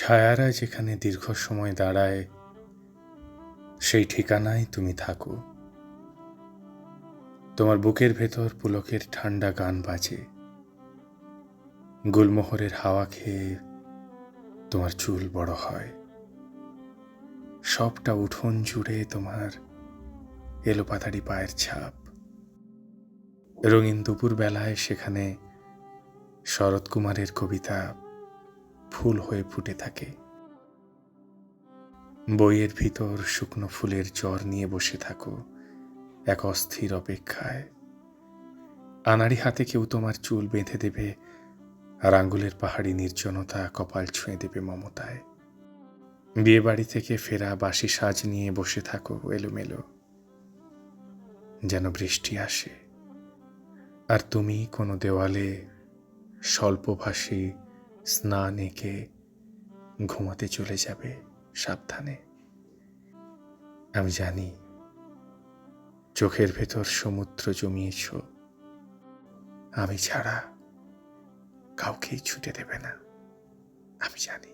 ছায়ারা যেখানে দীর্ঘ সময় দাঁড়ায়, সেই ঠিকানায় তুমি থাকো। তোমার বুকের ভেতর পুলকের ঠান্ডা গান বাজে। গুলমোহরের হাওয়া খেয়ে তোমার চুল বড় হয়। সবটা উঠোন জুড়ে তোমার এলো পাতাড়ি পায়ের ছাপ। রঙিন দুপুর বেলায় সেখানে শরৎ কুমারের কবিতা ফুল হয়ে ফুটে থাকে। বইয়ের ভিতর শুকনো ফুলের জ্বর নিয়ে বসে থাকো, এক অস্থির অপেক্ষায়। আনাড়ি হাতে কেউ তোমার চুল বেঁধে দেবে আর আঙ্গুলের পাহাড়ি নির্জনতা কপাল ছুঁয়ে দেবে মমতায়। বিয়ে বাড়ি থেকে ফেরা বাসি সাজ নিয়ে বসে থাকো এলোমেলো। যেন বৃষ্টি আসে। আর তুমি কোনো দেওয়ালে স্বল্পভাষী স্নান এঁকে ঘুমাতে চলে যাবে সাবধানে। আমি জানি চোখের ভেতর সমুদ্র জমিয়েছ। আমি ছাড়া কাউকেই ছুটে দেবে না। আমি জানি।